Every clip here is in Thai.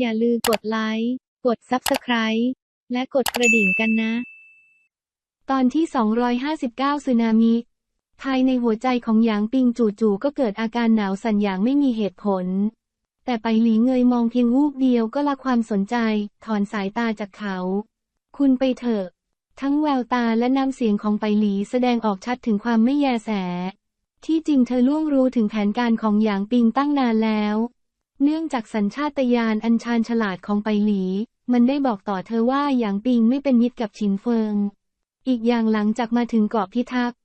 อย่าลืมกดไลค์ กด Subscribe และกดกระดิ่งกันนะ ตอนที่ 259สึนามิ ภายในหัวใจของหยางปิงจู่ๆก็เกิดอาการหนาวสั่นอย่างไม่มีเหตุผล แต่ไปหลีเงยมองเพียงวูบเดียวก็ละความสนใจ ถอนสายตาจากเขา คุณไปเถอะ ทั้งแววตาและน้ำเสียงของไปหลีแสดงออกชัดถึงความไม่แยแส ที่จริงเธอล่วงรู้ถึงแผนการของหยางปิงตั้งนานแล้ว เนื่องจากสัญชาตญาณอันชาญฉลาดของไปหลี มันได้บอกต่อเธอว่าหยางปิงไม่เป็นมิตรกับฉินเฟิง อีกอย่างหลังจากมาถึงเกาะพิทักษ์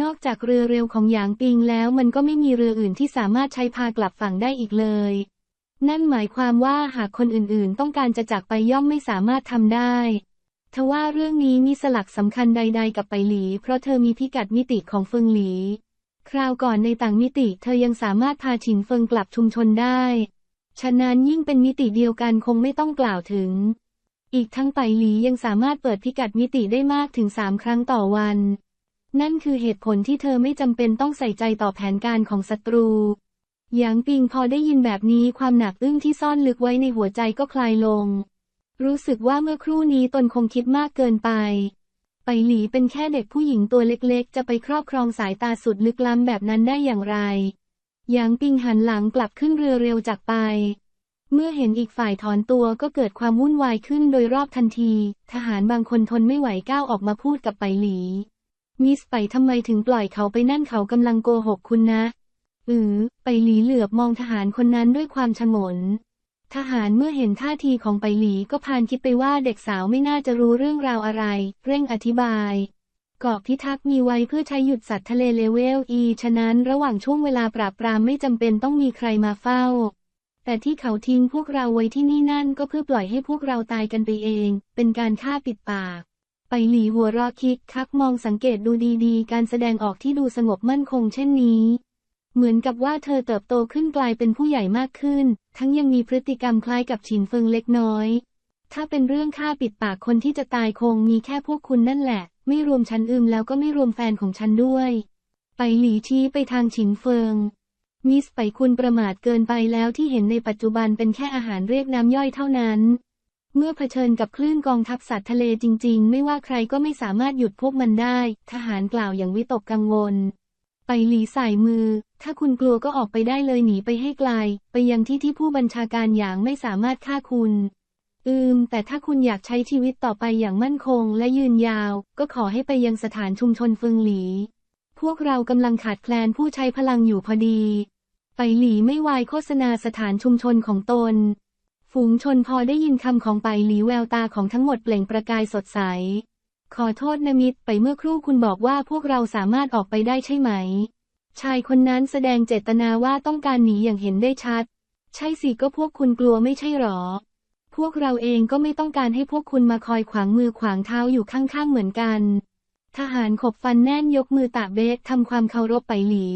นอกจากเรือเร็วของหยางปิงแล้วมันก็ไม่มีเรืออื่นที่สามารถใช้พากลับฝั่งได้อีกเลย นั่นหมายความว่าหากคนอื่นๆ ต้องการจะจากไปย่อมไม่สามารถทำได้ทว่าเรื่องนี้มีสลักสำคัญใด ๆ กับไปหลี เพราะเธอมีพิกัดมิติของเฟิงหลี คราวก่อนในต่างมิติเธอยังสามารถพาฉินเฟิงกลับชุมชนได้ ฉะนั้นยิ่งเป็นมิติเดียวกันคงไม่ต้องกล่าวถึง อีกทั้งไปหลียังสามารถเปิดพิกัดมิติได้มากถึงสามครั้งต่อวัน นั่นคือเหตุผลที่เธอไม่จำเป็นต้องใส่ใจต่อแผนการของศัตรูหยางปิงพอได้ยินแบบนี้ความหนักอึ้งที่ซ่อนลึกไว้ในหัวใจก็คลายลง รู้สึกว่าเมื่อครู่นี้ตนคงคิดมากเกินไป ไปหลีเป็นแค่เด็กผู้หญิงตัวเล็กๆ จะไปครอบครองสายตาสุดลึกล้ำแบบนั้นได้อย่างไร หยางปิงหันหลังกลับขึ้นเรือเร็วจากไป เมื่อเห็นอีกฝ่ายถอนตัวก็เกิดความวุ่นวายขึ้นโดยรอบทันที ทหารบางคนทนไม่ไหวก้าวออกมาพูดกับไปหลี มิสไปทำไมถึงปล่อยเขาไปนั่นเขากำลังโกหกคุณนะอือไปหลีเหลือบมองทหารคนนั้นด้วยความชงน ทหารเมื่อเห็นท่าทีของไปหลีก็พานคิดไปว่าเด็กสาวไม่น่าจะรู้เรื่องราวอะไร เร่งอธิบาย เกาะพิทักษ์มีไว้เพื่อใช้หยุดสัตว์ทะเลเลเวลอีฉะนั้นระหว่างช่วงเวลาปราบปรามไม่จำเป็นต้องมีใครมาเฝ้า แต่ที่เขาทิ้งพวกเราไว้ที่นี่นั่นก็เพื่อปล่อยให้พวกเราตายกันไปเอง เป็นการฆ่าปิดปาก ไปหลีหัวรอคิกคักมองสังเกตดูดีๆ การแสดงออกที่ดูสงบมั่นคงเช่นนี้เหมือนกับว่าเธอเติบโตขึ้นกลายเป็นผู้ใหญ่มากขึ้น ทั้งยังมีพฤติกรรมคล้ายกับฉินเฟิงเล็กน้อย ถ้าเป็นเรื่องฆ่าปิดปากคนที่จะตายคงมีแค่พวกคุณนั่นแหละ ไม่รวมฉันอึมแล้วก็ไม่รวมแฟนของฉันด้วย ไปหลีชี้ไปทางฉินเฟิง มิสไปคุณประมาทเกินไปแล้วที่เห็นในปัจจุบันเป็นแค่อาหารเรียกน้ำย่อยเท่านั้น เมื่อเผชิญกับคลื่นกองทัพสัตว์ทะเลจริง ๆ ไม่ว่าใครก็ไม่สามารถหยุดพวกมันได้ ทหารกล่าวอย่างวิตกกังวล ไปหลีสายมือ ถ้าคุณกลัวก็ออกไปได้เลยหนีไปให้ไกล ไปยังที่ที่ผู้บัญชาการอย่างไม่สามารถฆ่าคุณ อืม แต่ถ้าคุณอยากใช้ชีวิตต่อไปอย่างมั่นคงและยืนยาว ก็ขอให้ไปยังสถานชุมชนเฟิงหลี พวกเรากำลังขาดแคลนผู้ใช้พลังอยู่พอดี ไปหลีไม่วายโฆษณาสถานชุมชนของตน ฝูงชนพอได้ยินคำของไปหลีแววตาของทั้งหมดเปล่งประกายสดใส ขอโทษนะมิตรไปเมื่อครู่คุณบอกว่าพวกเราสามารถออกไปได้ใช่ไหม ชายคนนั้นแสดงเจตนาว่าต้องการหนีอย่างเห็นได้ชัด ใช่สิก็พวกคุณกลัวไม่ใช่หรอ พวกเราเองก็ไม่ต้องการให้พวกคุณมาคอยขวางมือขวางเท้าอยู่ข้างๆเหมือนกัน ทหารขบฟันแน่นยกมือตะเบกทำความเคารพไปหลี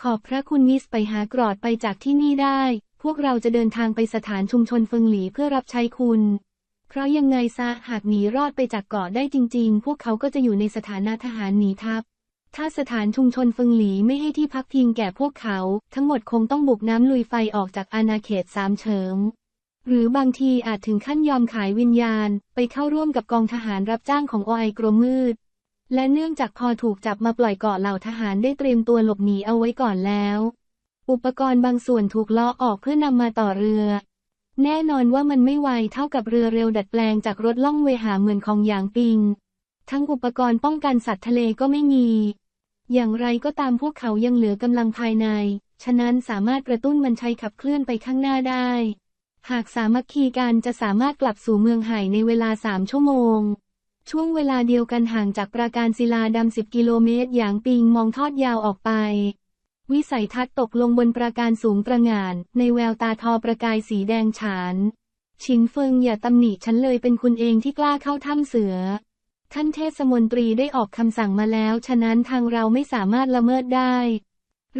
ขอบพระคุณมิสไปหากรอดไปจากที่นี่ได้ พวกเราจะเดินทางไปสถานชุมชนเฟิงหลีเพื่อรับใช้คุณ เพราะยังไงซะหากหนีรอดไปจากเกาะได้จริง ๆ พวกเขาก็จะอยู่ในสถานะทหารหนีทัพ ถ้าสถานชุมชนเฟิงหลีไม่ให้ที่พักพิงแก่พวกเขา ทั้งหมดคงต้องบุกน้ำลุยไฟออกจากอาณาเขตสามเฉิง หรือบางทีอาจถึงขั้นยอมขายวิญญาณ ไปเข้าร่วมกับกองทหารรับจ้างของอไอกรมมืด และเนื่องจากพอถูกจับมาปล่อยเกาะเหล่าทหารได้เตรียมตัวหลบหนีเอาไว้ก่อนแล้ว อุปกรณ์บางส่วนถูกล้อออกเพื่อนำมาต่อเรือ แน่นอนว่ามันไม่ไวเท่ากับเรือเร็วดัดแปลงจากรถล่องเวหาเหมือนของหยางปิง ทั้งอุปกรณ์ป้องกันสัตว์ทะเลก็ไม่มี อย่างไรก็ตามพวกเขายังเหลือกำลังภายใน ฉะนั้นสามารถกระตุ้นมันใช้ขับเคลื่อนไปข้างหน้าได้ หากสามัคคีกันจะสามารถกลับสู่เมืองไห่ในเวลาสามชั่วโมง ช่วงเวลาเดียวกันห่างจากปราการศิลาดำสิบกิโลเมตร อย่างปิงมองทอดยาวออกไป วิสัยทัศน์ตกลงบนปราการสูงประงาน ในแววตาทอประกายสีแดงฉาน ชินเฟิงอย่าตำหนิฉันเลยเป็นคุณเองที่กล้าเข้าถ้ำเสือ ท่านเทศมนตรีได้ออกคำสั่งมาแล้ว ฉะนั้นทางเราไม่สามารถละเมิดได้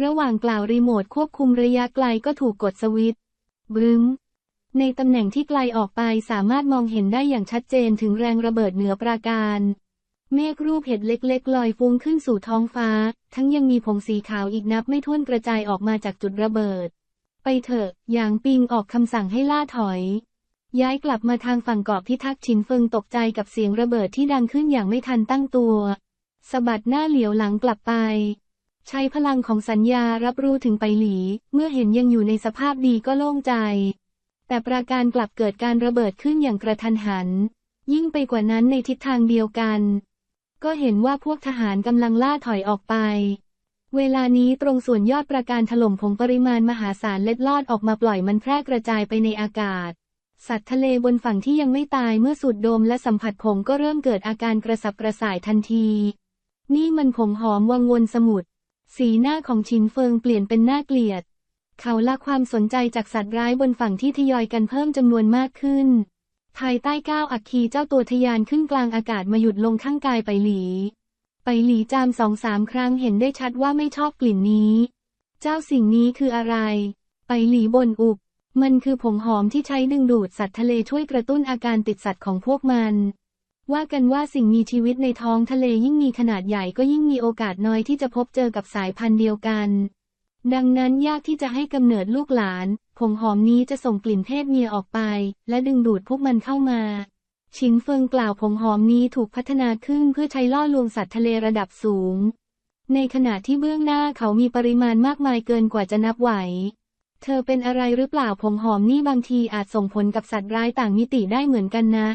ระหว่างกล่าวรีโมทควบคุมระยะไกลก็ถูกกดสวิตช์บึ้ม ในตำแหน่งที่ไกลออกไปสามารถมองเห็นได้อย่างชัดเจนถึงแรงระเบิดเหนือปราการ เมฆรูปเห็ดเล็กๆ ลอยฟุ้งขึ้นสู่ท้องฟ้า ทั้งยังมีผงสีขาวอีกนับไม่ถ้วนกระจายออกมาจากจุดระเบิด ไปเถอะ หยางปิงออกคำสั่งให้ล่าถอย ย้ายกลับมาทางฝั่งเกาะพิทักษ์ฉินเฟิงตกใจกับเสียงระเบิดที่ดังขึ้นอย่างไม่ทันตั้งตัวสะบัดหน้าเหลียวหลังกลับไป ใช้พลังของสัญญารับรู้ถึงไปหลี เมื่อเห็นยังอยู่ในสภาพดีก็โล่งใจ แต่ปราการกลับเกิดการระเบิดขึ้นอย่างกระทันหัน ยิ่งไปกว่านั้นในทิศทางเดียวกัน ก็เห็นว่าพวกทหารกำลังล่าถอยออกไป เวลานี้ตรงส่วนยอดประการถล่มผงปริมาณมหาศาลเล็ดลอดออกมาปล่อยมันแพร่กระจายไปในอากาศ สัตว์ทะเลบนฝั่งที่ยังไม่ตายเมื่อสูดดมและสัมผัสผงก็เริ่มเกิดอาการกระสับกระส่ายทันที นี่มันผงหอมวังวนสมุทรสีหน้าของชินเฟิงเปลี่ยนเป็นหน่าเกลียด เขาละความสนใจจากสัตว์ร้ายบนฝั่งที่ทยอยกันเพิ่มจำนวนมากขึ้น ภายใต้ก้าวอักคีเจ้าตัวทยานขึ้นกลางอากาศมาหยุดลงข้างกายไปหลี ไปหลีจามสองสามครั้งเห็นได้ชัดว่าไม่ชอบกลิ่นนี้ เจ้าสิ่งนี้คืออะไร ไปหลีบนอุบ มันคือผงหอมที่ใช้ดึงดูดสัตว์ทะเลช่วยกระตุ้นอาการติดสัตว์ของพวกมันว่ากันว่าสิ่งมีชีวิตในท้องทะเลยิ่งมีขนาดใหญ่ก็ยิ่งมีโอกาสน้อยที่จะพบเจอกับสายพันธุ์เดียวกัน ดังนั้นยากที่จะให้กำเนิดลูกหลาน ผงหอมนี้จะส่งกลิ่นเพศเมียออกไป และดึงดูดพวกมันเข้ามา ชินเฟิงกล่าวผงหอมนี้ถูกพัฒนาขึ้นเพื่อใช้ล่อลวงสัตว์ทะเลระดับสูง ในขณะที่เบื้องหน้าเขามีปริมาณมากมายเกินกว่าจะนับไหว เธอเป็นอะไรหรือเปล่าผงหอมนี่บางทีอาจส่งผลกับสัตว์ร้ายต่างมิติได้เหมือนกันนะ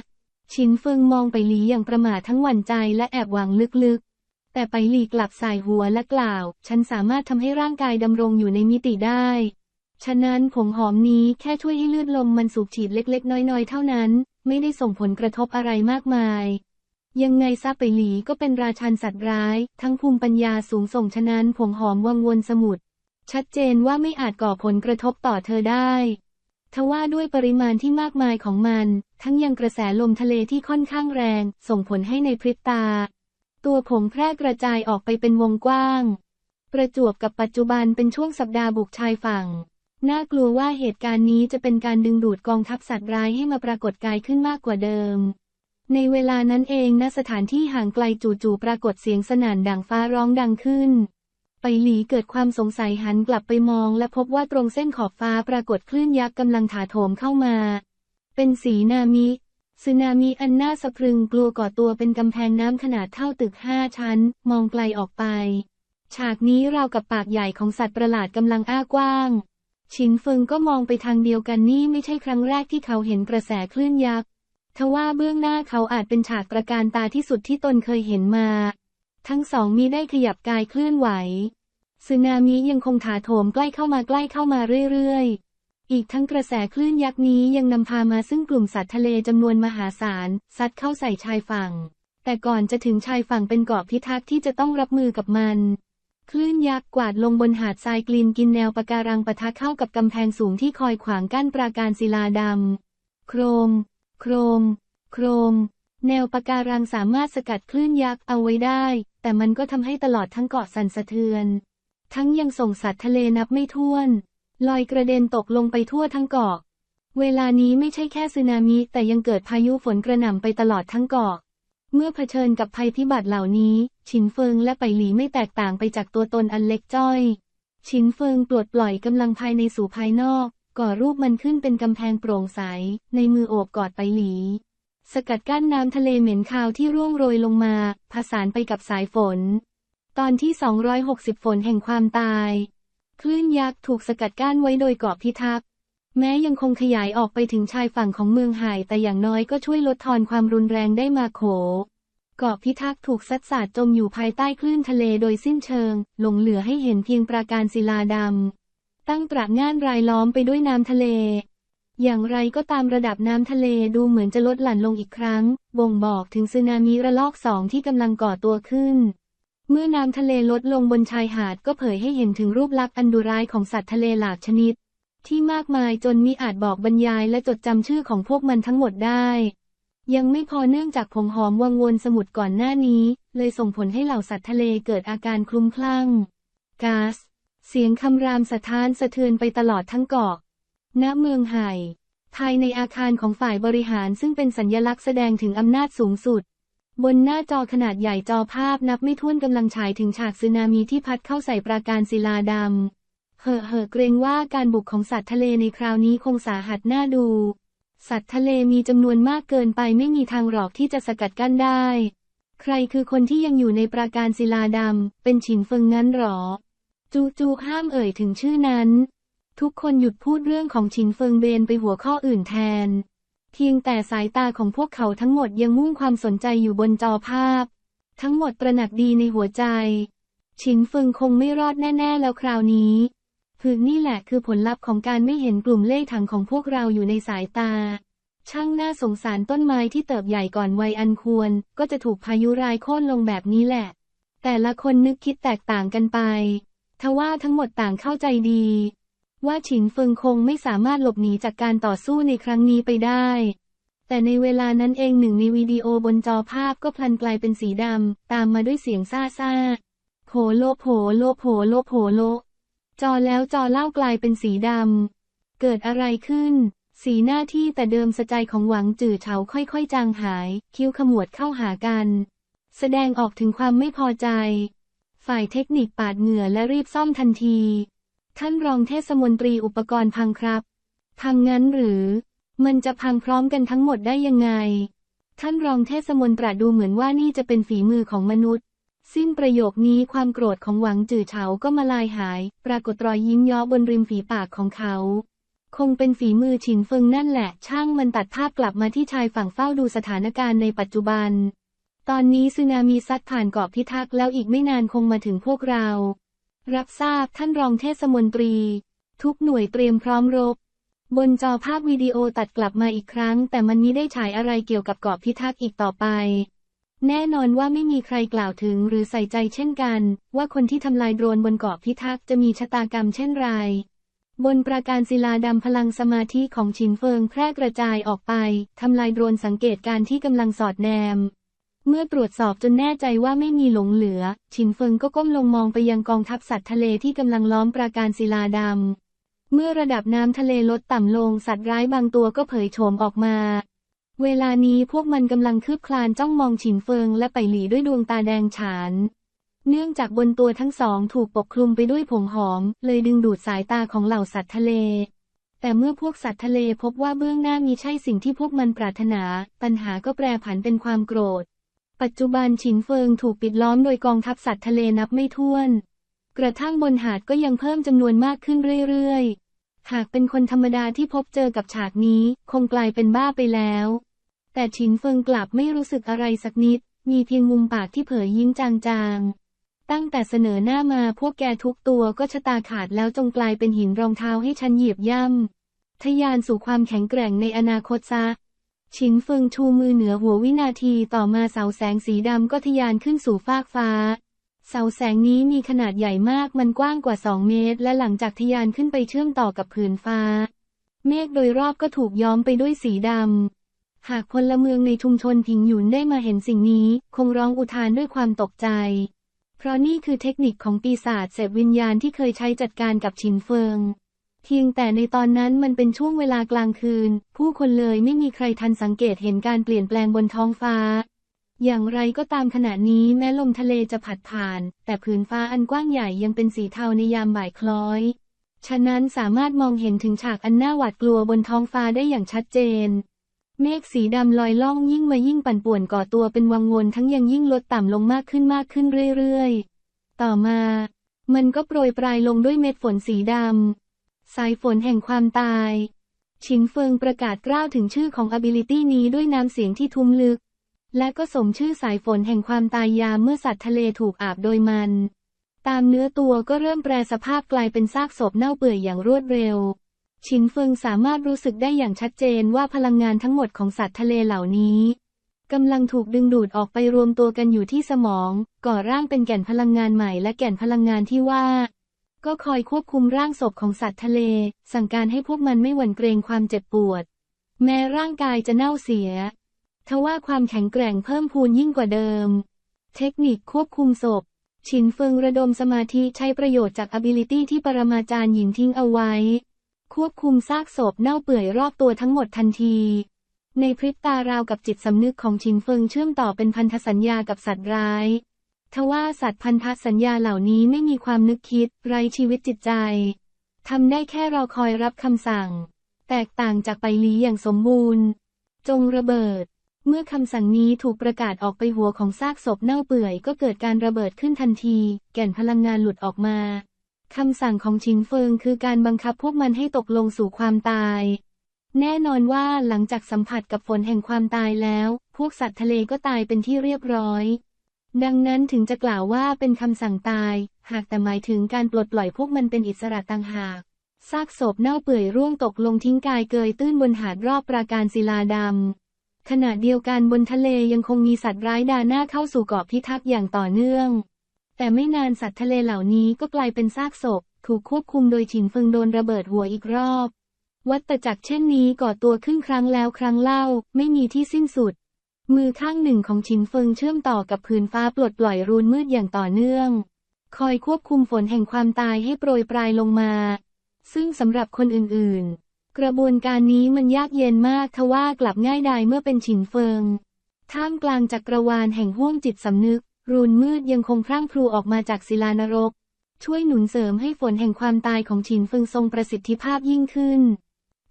ชินเฟิงมองไปหลีอย่างประหม่าทั้งหวั่นใจและแอบหวังลึกๆ แต่ไปหลีกลับสายหัวและกล่าว ฉันสามารถทำให้ร่างกายดำรงอยู่ในมิติได้ ฉะนั้นผงหอมนี้แค่ช่วยให้เลือดลมมันสูบฉีดเล็ก ๆ น้อย ๆ เท่านั้น ไม่ได้ส่งผลกระทบอะไรมากมาย ยังไงซาไปหลีก็เป็นราชันสัตว์ร้าย ทั้งภูมิปัญญาสูงส่งฉะนั้นผงหอมวังวนสมุทรชัดเจนว่าไม่อาจก่อผลกระทบต่อเธอได้ทว่าด้วยปริมาณที่มากมายของมัน ทั้งยังกระแสลมทะเลที่ค่อนข้างแรง ส่งผลให้ในพริบตา ตัวผงแพร่กระจายออกไปเป็นวงกว้าง ประจวบกับปัจจุบันเป็นช่วงสัปดาห์บุกชายฝั่ง น่ากลัวว่าเหตุการณ์นี้จะเป็นการดึงดูดกองทัพสัตว์ร้ายให้มาปรากฏกายขึ้นมากกว่าเดิม ในเวลานั้นเองณสถานที่ห่างไกลจู่ๆปรากฏเสียงสนั่นดังฟ้าร้องดังขึ้น ไปหลีเกิดความสงสัยหันกลับไปมอง และพบว่าตรงเส้นขอบฟ้าปรากฏคลื่นยักษ์กำลังถาโถมเข้ามา เป็นสีนามิ สึนามิอันน่าสะพรึงกลัวก่อตัวเป็นกำแพงน้ำขนาดเท่าตึกห้าชั้น มองไกลออกไป ฉากนี้ราวกับปากใหญ่ของสัตว์ประหลาดกำลังอ้ากว้าง ชินเฟิงก็มองไปทางเดียวกันนี่ไม่ใช่ครั้งแรกที่เขาเห็นกระแสคลื่นยักษ์ทว่าเบื้องหน้าเขาอาจเป็นฉากประการตาที่สุดที่ตนเคยเห็นมา ทั้งสองมีได้ขยับกายเคลื่อนไหวสึนามิยังคงถาโถมใกล้เข้ามาใกล้เข้ามาเรื่อยๆ อีกทั้งกระแสคลื่นยักษ์นี้ยังนำพามาซึ่งกลุ่มสัตว์ทะเลจำนวนมหาศาลซัดเข้าใส่ชายฝั่ง แต่ก่อนจะถึงชายฝั่งเป็นเกาะพิทักษ์ที่จะต้องรับมือกับมัน คลื่นยักษ์กวาดลงบนหาดทรายกลีนกินแนวปะการังปะทะเข้ากับกำแพงสูงที่คอยขวางกั้นปราการศิลาดำ โครม โครม โครม แนวปะการังสามารถสกัดคลื่นยักษ์เอาไว้ได้ แต่มันก็ทำให้ตลอดทั้งเกาะสั่นสะเทือน ทั้งยังส่งสัตว์ทะเลนับไม่ถ้วน ลอยกระเด็นตกลงไปทั่วทั้งเกาะ เวลานี้ไม่ใช่แค่สึนามิแต่ยังเกิดพายุฝนกระหน่ำไปตลอดทั้งเกาะ เมื่อเผชิญกับภัยพิบัติเหล่านี้ ฉินเฟิงและไปหลีไม่แตกต่างไปจากตัวตนอันเล็กจ้อย ฉินเฟิงปลดปล่อยกำลังภายในสู่ภายนอก ก่อรูปมันขึ้นเป็นกำแพงโปร่งใส ในมือโอบกอดไปหลี สกัดกั้นน้ำทะเลเหม็นคาวที่ร่วงโรยลงมา ผสานไปกับสายฝน ตอนที่ 260 ฝนแห่งความตาย คลื่นยักษ์ถูกสกัดกั้นไว้โดยเกาะพิทักษ์ แม้ยังคงขยายออกไปถึงชายฝั่งของเมืองไห่แต่อย่างน้อยก็ช่วยลดทอนความรุนแรงได้มาโข เกาะพิทักษ์ถูกซัดสาดจมอยู่ภายใต้คลื่นทะเลโดยสิ้นเชิง หลงเหลือให้เห็นเพียงปราการศิลาดำ ตั้งตระง่านรายล้อมไปด้วยน้ำทะเล อย่างไรก็ตามระดับน้ำทะเลดูเหมือนจะลดหลั่นลงอีกครั้ง บ่งบอกถึงสึนามิระลอกสองที่กำลังก่อตัวขึ้น เมื่อน้ำทะเลลดลงบนชายหาดก็เผยให้เห็นถึงรูปลักษณ์อันดุร้ายของสัตว์ทะเลหลากชนิด ที่มากมายจนมิอาจบอกบรรยายและจดจำชื่อของพวกมันทั้งหมดได้ ยังไม่พอเนื่องจากผงหอมวังวนสมุทรก่อนหน้านี้ เลยส่งผลให้เหล่าสัตว์ทะเลเกิดอาการคลุ้มคลั่งก๊าซเสียงคำรามสะท้านสะเทือนไปตลอดทั้งเกาะ ณ เมืองไห่ภายในอาคารของฝ่ายบริหารซึ่งเป็นสัญญลักษณ์แสดงถึงอำนาจสูงสุด บนหน้าจอขนาดใหญ่จอภาพนับไม่ถ้วนกำลังฉายถึงฉากสึนามิที่พัดเข้าใส่ปราการศิลาดำ เหอะเหอะเกรงว่าการบุกของสัตว์ทะเลในคราวนี้คงสาหัสน่าดู สัตว์ทะเลมีจำนวนมากเกินไปไม่มีทางหรอกที่จะสกัดกั้นได้ ใครคือคนที่ยังอยู่ในปราการศิลาดำ เป็นฉินเฟิงงั้นหรอ จูจูห้ามเอ่ยถึงชื่อนั้น ทุกคนหยุดพูดเรื่องของฉินเฟิงเบนไปหัวข้ออื่นแทน เพียงแต่สายตาของพวกเขาทั้งหมดยังมุ่งความสนใจอยู่บนจอภาพ ทั้งหมดตระหนักดีในหัวใจ ฉินเฟิงคงไม่รอดแน่ ๆ แล้วคราวนี้คือนี่แหละคือผลลัพธ์ของการไม่เห็นกลุ่มเล่ถังของพวกเราอยู่ในสายตา ช่างน่าสงสารต้นไม้ที่เติบใหญ่ก่อนวัยอันควร ก็จะถูกพายุรายโค่นลงแบบนี้แหละ แต่ละคนนึกคิดแตกต่างกันไป ทว่าทั้งหมดต่างเข้าใจดี ว่าฉินเฟิงคงไม่สามารถหลบหนีจากการต่อสู้ในครั้งนี้ไปได้ แต่ในเวลานั้นเองหนึ่งในวิดีโอบนจอภาพก็พลันกลายเป็นสีดำ ตามมาด้วยเสียงซ่าซ่าโผโลโผโลโผโลโผโล จอแล้วจอเล่ากลายเป็นสีดำ เกิดอะไรขึ้น สีหน้าที่แต่เดิมสะใจของหวังจื่อเฉาค่อยๆ จางหาย คิ้วขมวดเข้าหากัน แสดงออกถึงความไม่พอใจ ฝ่ายเทคนิคปาดเหงื่อและรีบซ่อมทันที ท่านรองเทศมนตรีอุปกรณ์พังครับพังงั้นหรือ มันจะพังพร้อมกันทั้งหมดได้ยังไง ท่านรองเทศมนตรีดูเหมือนว่านี่จะเป็นฝีมือของมนุษย์ สิ้นประโยคนี้ความโกรธของหวังจื่อเฉาก็มาลายหาย ปรากฏรอยยิ้มย้อบนริมฝีปากของเขา คงเป็นฝีมือฉินเฟิงนั่นแหละ ช่างมันตัดภาพกลับมาที่ชายฝั่งเฝ้าดูสถานการณ์ในปัจจุบัน ตอนนี้สึนามิซัดผ่านเกาะพิทักษ์แล้วอีกไม่นานคงมาถึงพวกเรา รับทราบท่านรองเทศมนตรี ทุกหน่วยเตรียมพร้อมรบ บนจอภาพวิดีโอตัดกลับมาอีกครั้ง แต่มันนี้ได้ฉายอะไรเกี่ยวกับเกาะพิทักษ์อีกต่อไป แน่นอนว่าไม่มีใครกล่าวถึงหรือใส่ใจเช่นกัน ว่าคนที่ทำลายโดรนบนเกาะพิทักษ์จะมีชะตากรรมเช่นไร บนประการศิลาดำพลังสมาธิของชินเฟิงแพร่กระจายออกไปทำลายโดรนสังเกตการที่กำลังสอดแนม เมื่อตรวจสอบจนแน่ใจว่าไม่มีหลงเหลือ ชินเฟิงก็ก้มลงมองไปยังกองทัพสัตว์ทะเลที่กำลังล้อมปราการศิลาดำ เมื่อระดับน้ำทะเลลดต่ำลงสัตว์ร้ายบางตัวก็เผยโฉมออกมา เวลานี้พวกมันกำลังคืบคลานจ้องมองฉินเฟิงและไปหลีด้วยดวงตาแดงฉาน เนื่องจากบนตัวทั้งสองถูกปกคลุมไปด้วยผงหอม เลยดึงดูดสายตาของเหล่าสัตว์ทะเล แต่เมื่อพวกสัตว์ทะเลพบว่าเบื้องหน้ามีใช่สิ่งที่พวกมันปรารถนา ปัญหาก็แปรผันเป็นความโกรธ ปัจจุบันฉินเฟิงถูกปิดล้อมโดยกองทัพสัตว์ทะเลนับไม่ถ้วน กระทั่งบนหาดก็ยังเพิ่มจำนวนมากขึ้นเรื่อยๆ หากเป็นคนธรรมดาที่พบเจอกับฉากนี้ คงกลายเป็นบ้าไปแล้ว แต่ฉินเฟิงกลับไม่รู้สึกอะไรสักนิด มีเพียงมุมปากที่เผยยิ้มจางๆ ตั้งแต่เสนอหน้ามาพวกแกทุกตัวก็ชะตาขาดแล้วจงกลายเป็นหินรองเท้าให้ฉันเหยียบย่ำทยานสู่ความแข็งแกร่งในอนาคตซะ ฉินเฟิงชูมือเหนือหัววินาทีต่อมาเสาแสงสีดำก็ทยานขึ้นสู่ฟากฟ้า เสาแสงนี้มีขนาดใหญ่มากมันกว้างกว่าสองเมตร และหลังจากทยานขึ้นไปเชื่อมต่อกับผืนฟ้า เมฆโดยรอบก็ถูกย้อมไปด้วยสีดำ หากพลเมืองในชุมชนผิงหยุนได้มาเห็นสิ่งนี้ คงร้องอุทานด้วยความตกใจ เพราะนี่คือเทคนิคของปีศาจเสพวิญญาณที่เคยใช้จัดการกับชินเฟิง เพียงแต่ในตอนนั้นมันเป็นช่วงเวลากลางคืน ผู้คนเลยไม่มีใครทันสังเกตเห็นการเปลี่ยนแปลงบนท้องฟ้า อย่างไรก็ตามขณะนี้แม้ลมทะเลจะผัดผ่าน แต่ผืนฟ้าอันกว้างใหญ่ยังเป็นสีเทาในยามบ่ายคล้อย ฉะนั้นสามารถมองเห็นถึงฉากอันน่าหวาดกลัวบนท้องฟ้าได้อย่างชัดเจน เมฆสีดำลอยล่องยิ่งมายิ่งปั่นป่วนก่อตัวเป็นวังวนทั้งยังยิ่งลดต่ำลงมากขึ้นมากขึ้นเรื่อยๆ ต่อมา มันก็โปรยปลายลงด้วยเม็ดฝนสีดำ สายฝนแห่งความตาย ชิงเฟิงประกาศกล้าวถึงชื่อของ ability นี้ด้วยน้ำเสียงที่ทุ้มลึก และก็สมชื่อสายฝนแห่งความตายยามเมื่อสัตว์ทะเลถูกอาบโดยมัน ตามเนื้อตัวก็เริ่มแปรสภาพกลายเป็นซากศพเน่าเปื่อยอย่างรวดเร็ว ชินเฟิงสามารถรู้สึกได้อย่างชัดเจนว่าพลังงานทั้งหมดของสัตว์ทะเลเหล่านี้กำลังถูกดึงดูดออกไปรวมตัวกันอยู่ที่สมอง ก่อร่างเป็นแก่นพลังงานใหม่และแก่นพลังงานที่ว่า ก็คอยควบคุมร่างศพของสัตว์ทะเล สั่งการให้พวกมันไม่หวั่นเกรงความเจ็บปวด แม้ร่างกายจะเน่าเสีย ทว่าความแข็งแกร่งเพิ่มพูนยิ่งกว่าเดิม เทคนิคควบคุมศพ ชินเฟิงระดมสมาธิใช้ประโยชน์จาก ability ที่ปรมาจารย์หญิงทิ้งเอาไว้ ควบคุมซากศพเน่าเปื่อยรอบตัวทั้งหมดทันทีในพริบตาราวกับจิตสำนึกของชินเฟิงเชื่อมต่อเป็นพันธสัญญากับสัตว์ร้าย ทว่าสัตว์พันธสัญญาเหล่านี้ไม่มีความนึกคิดไร้ชีวิตจิตใจทำได้แค่รอคอยรับคำสั่ง แตกต่างจากไปลีอย่างสมบูรณ์ จงระเบิด เมื่อคำสั่งนี้ถูกประกาศออกไปหัวของซากศพเน่าเปื่อยก็เกิดการระเบิดขึ้นทันที แก่นพลังงานหลุดออกมาคำสั่งของชินเฟิงคือการบังคับพวกมันให้ตกลงสู่ความตาย แน่นอนว่าหลังจากสัมผัสกับฝนแห่งความตายแล้ว พวกสัตว์ทะเลก็ตายเป็นที่เรียบร้อย ดังนั้นถึงจะกล่าวว่าเป็นคำสั่งตาย หากแต่หมายถึงการปลดปล่อยพวกมันเป็นอิสระต่างหากซากศพเน่าเปื่อยร่วงตกลงทิ้งกายเกยตื้นบนหาดรอบปราการศิลาดำ ขณะเดียวกันบนทะเลยังคงมีสัตว์ร้ายดาหน้าเข้าสู่เกาะพิทักษ์อย่างต่อเนื่อง แต่ไม่นานสัตว์ทะเลเหล่านี้ก็กลายเป็นซากศพ ถูกควบคุมโดยฉินเฟิงโดนระเบิดหัวอีกรอบ วัตจักรเช่นนี้ก่อตัวขึ้นครั้งแล้วครั้งเล่า ไม่มีที่สิ้นสุด มือข้างหนึ่งของฉินเฟิงเชื่อมต่อกับผืนฟ้าปลดปล่อยรูนมืดอย่างต่อเนื่อง คอยควบคุมฝนแห่งความตายให้โปรยปลายลงมา ซึ่งสำหรับคนอื่นๆ กระบวนการนี้มันยากเย็นมากทว่ากลับง่ายดายเมื่อเป็นฉินเฟิง ท่ามกลางจักรวาลแห่งห้วงจิตสำนึก รูนมืดยังคงพรั่งพรูออกมาจากศิลานรก ช่วยหนุนเสริมให้ฝนแห่งความตายของฉินเฟิงทรงประสิทธิภาพยิ่งขึ้น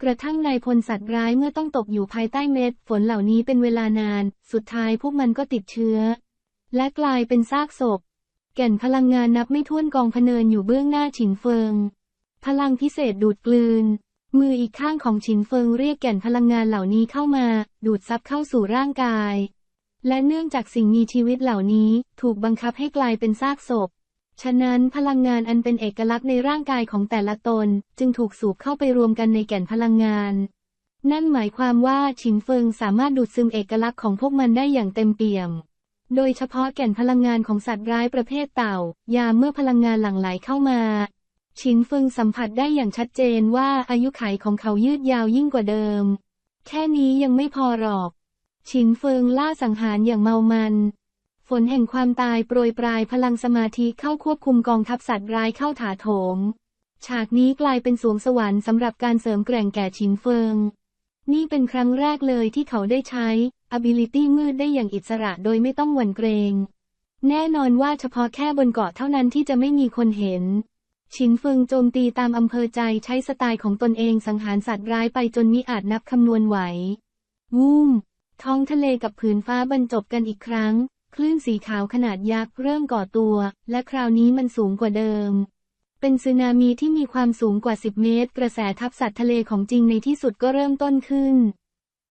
กระทั่งนายพลสัตว์ร้ายเมื่อต้องตกอยู่ภายใต้เม็ดฝนเหล่านี้เป็นเวลานาน สุดท้ายพวกมันก็ติดเชื้อ และกลายเป็นซากศพ แก่นพลังงานนับไม่ถ้วนกองพเนินอยู่เบื้องหน้าฉินเฟิง พลังพิเศษดูดกลืน มืออีกข้างของฉินเฟิงเรียกแก่นพลังงานเหล่านี้เข้ามา ดูดซับเข้าสู่ร่างกาย และเนื่องจากสิ่งมีชีวิตเหล่านี้ถูกบังคับให้กลายเป็นซากศพ ฉะนั้นพลังงานอันเป็นเอกลักษณ์ในร่างกายของแต่ละตน จึงถูกสูบเข้าไปรวมกันในแก่นพลังงาน นั่นหมายความว่าฉินเฟิงสามารถดูดซึมเอกลักษณ์ของพวกมันได้อย่างเต็มเปี่ยม โดยเฉพาะแก่นพลังงานของสัตว์ร้ายประเภทเต่า ยามเมื่อพลังงานหลั่งไหลเข้ามาฉินเฟิงสัมผัสได้อย่างชัดเจนว่าอายุขัยของเขายืดยาวยิ่งกว่าเดิม แค่นี้ยังไม่พอหรอกฉินเฟิงล่าสังหารอย่างเมามัน นแห่งความตายโปรยปลายพลังสมาธิเข้าควบคุมกองทัพสัตว์ร้ายเข้าถาโถม ฉากนี้กลายเป็นสวงสวรรค์สำหรับการเสริมแกร่งแก่ฉินเฟิง นี่เป็นครั้งแรกเลยที่เขาได้ใช้ ability มืดได้อย่างอิสระโดยไม่ต้องหวั่นเกรง แน่นอนว่าเฉพาะแค่บนเกาะเท่านั้นที่จะไม่มีคนเห็นฉินเฟิงโจมตีตามอำเภอใจใช้สไตล์ของตนเองสังหารสัตว์ร้ายไปจนมิอาจนับคำนวณไหววูมท้องทะเลกับผืนฟ้าบรรจบกันอีกครั้ง คลื่นสีขาวขนาดยักษ์เริ่มก่อตัว และคราวนี้มันสูงกว่าเดิม เป็นสึนามิที่มีความสูงกว่า 10 เมตร กระแสทับสัตว์ทะเลของจริงในที่สุดก็เริ่มต้นขึ้น